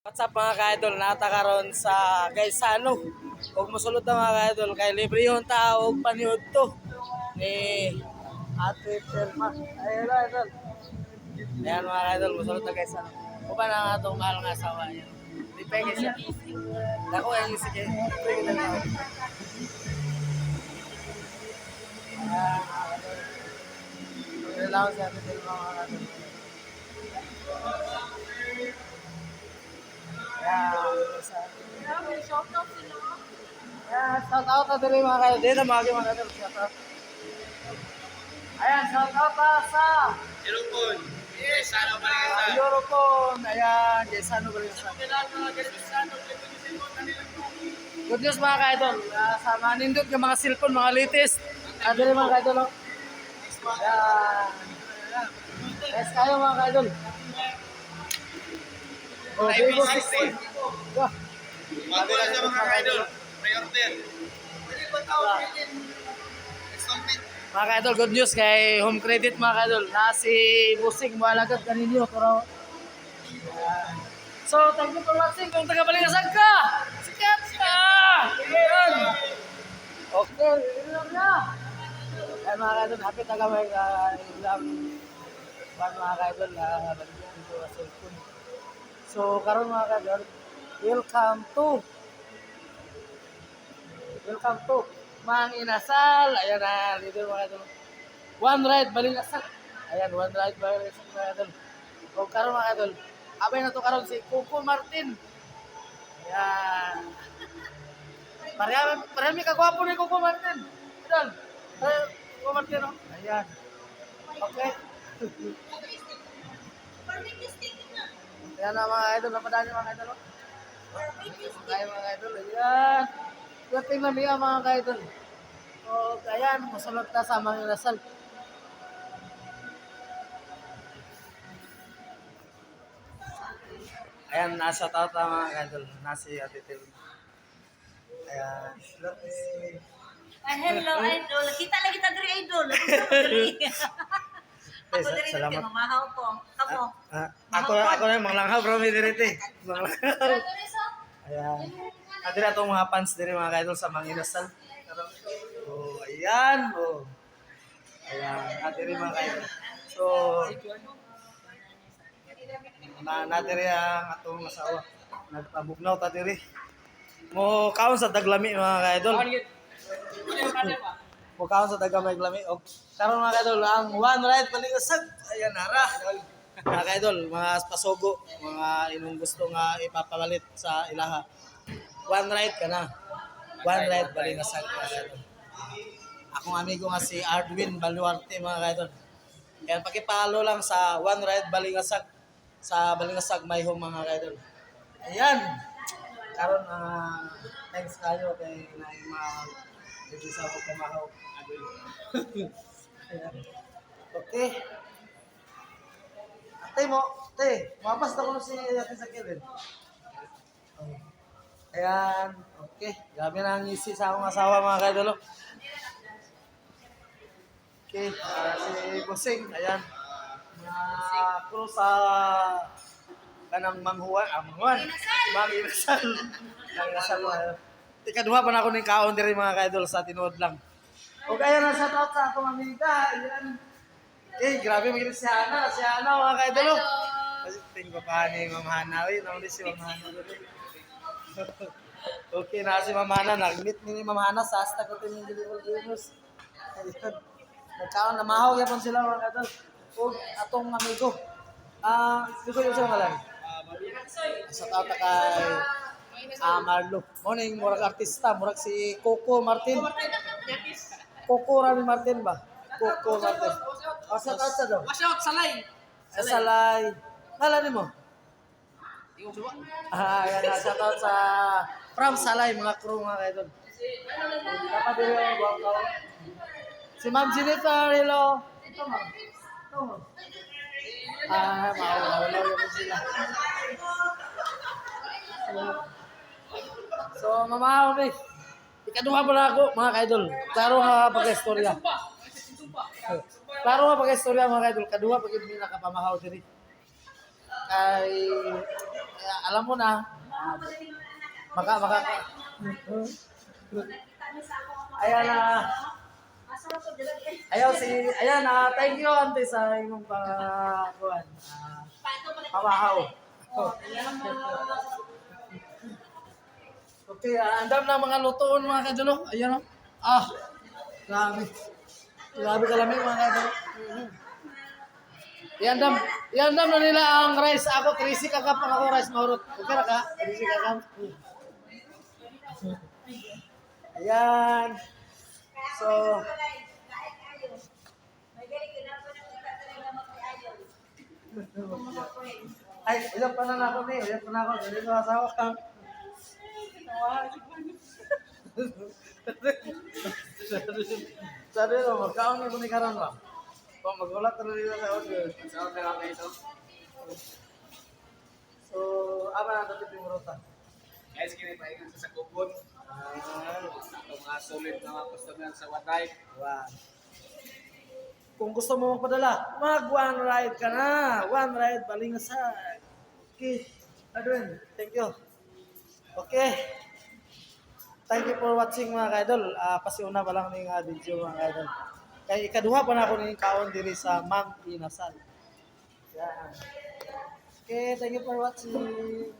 What's up mga ka-idol? Nata karon sa Gaisano. Huwag mosulod na mga ka-idol. Kay libre yung tao. Huwag paniod to. Ni Ate Terma. Ay, hello, idol. Ayan mga ka-idol. Mosulod na Gaisano. Kupa na nga itong mahal nga asawa niya. Di peke siya. Dako yung sige. Peke na lang. Ayan mga ka-idol. Kailangan si Ate Terma mga ka-idol. Ayan. sa Ayan, shout out na din mga kayo. Dito kayo mga kayo. Shout out. Ayan, shout out pa sa Europol. Yes, pa rin uh, Europon. Ayan, Jesano Balingasan. Good news mga kaidol. Uh, sa mga nindot yung mga cellphone, mga latest. Ah, dito mga kaidol. oh. Ayan. Yes, kayo mga kaidol. Vivo 60. Wah. Magula sa mga idol. Pre-order. Mga ka-idol, good news kay home credit mga ka-idol. Na si Busing mo alagad kaninyo pero. So, thank you for watching. Kung taga-balingasan ka, sikat ka! Ayan. Okay, yun lang na. Ayan mga ka-idol, happy taga may uh, ilang pan mga ka-idol na uh, baligyan dito sa cellphone. So, karon mga ka-idol, welcome to Welcome to Mang Inasal. Ayan na, leader mga idol. One ride, balingasak. Ayan, one ride, balingasak mga idol. O karon mga idol. Abay na to karon si Coco Martin. Ayan. Parehami, parehami kagwapo ni Coco Martin. Idol. Coco Martin, oh. Ayan. Okay. Ayan na mga idol, napadaan yung mga idol. oh. Kaya mga idol, ayan. Dating na niya mga kaidol. O, ayan, masulot na sa mga inasal. Ayan, nasa tao ta mga kaidol. Nasi Ate Tel. Ayan. Hello, eh. Ay, hello, idol. Kita lagi kita diri, idol. Diri. Eh, Ako sa- diri salamat. kay mamahaw ko. Kamo. Ah, ako, ako na yung manglanghaw, bro, may direte. Manglanghaw. Ayan. At din atong mga fans din mga kaidol sa mga inasal. Oh, ayan. Oh. Ayan. At din mga kaidol. So, na natiri ang atong asawa. Nagpabugnaw ta diri. Mo kaon sa daglami mga kaidol. Mo kaon sa dagamay glami. Og karon mga kaidol ang one ride palingasag. Ayan nara. Mga kaidol, mga pasogo, mga imong gusto nga ipapalit sa ilaha. One ride ka na. One mga kaidol. Akong amigo nga si Ardwin Baluarte mga kaidol. Kaya pakipalo lang sa One Ride Balingasag sa Balingasag may home mga kaidol. Ayan. Karon ah thanks kayo kay naay mga dito sa ako pamahaw. Ayan. okay. Ate mo, te, mapas na ko na si Ate Sakilin. Oh. Ayan, okay. Grabe na ang isi sa akong asawa mga kaidol. oh. Okay, ah, si Busing, ayan. Na crew sa kanang manghuan, ah, manghuan. Mang inasal. Mang inasal. Ah. Ikaduha pa na ako ng kaon diri mga kaidol sa tinuod lang. O kaya na sa out sa akong amiga, ayan. Eh, grabe magilit si Ana, si Ana mga kaidol. Kasi tingin ko pa ni Ma'am Hana, uy, nauli si Ma'am Hana. okay na si Ma'am Hana, nag-meet ni Ma'am Hana sa hasta ko tining Diliwal Venus. Ayun. Nagkaon na mahaw yapon sila mga kadol. O atong amigo. Ah, uh, yung sa malan. Sa tata kay ah Marlo. Mo ning murag artista, murag si Coco Martin. Coco Rami Martin ba? Coco Martin. O sa tata daw. Watch out, salay. Sa salay. Nala ni mo? Ah, yan na shout out sa from Salay mga crew mga kaidol. Dapat kawan. Si Ma'am Jennifer, hello. Ito ma'am. Ito ma'am. Ah, mawala yung sila. So, mamahaw ni. Ikaduha pa na ako, mga kaidol. Klaro nga pag-istorya. Klaro nga pag-istorya, mga kaidol. Kaduha pag hindi nakapamahaw diri. Kay, kaya alam mo na. Maka, maka, ayan na. Ayaw si, ayan na, thank you ante sa imong pangkuhan. Uh, pamahaw. Okay, ah, andam na mga lutoon mga kadulo. Ayan o. Ah, grabe. Grabe kalami mga kadulo. Iandam, iandam na nila ang rice. Ako, 30 kakap ang ako rice mahurot. Okay na ka? 30 kakap. Ayan. So, ay, ilang pa na ako ni. Ilang pa na ako. Hindi ko asawa ka. Sabi ko, magkaon ni ni karon ba? Kung magulat na rin sa audio. Saan ka kami ito? So, ama na dati yung ruta. Guys, kinipahingan sa sakupon. Ito mga solid na mga customer sa Watay. Wow. Kung gusto mo magpadala, mag one ride ka na. One ride, balingasan. Okay. Adwin, thank you. Okay. Thank you for watching mga kaidol. Uh, pasiuna pa lang ng uh, video mga kaidol. Kaya ikaduha pa na ako ng kaon diri sa Mang Inasal. Yan. Okay, thank you for watching.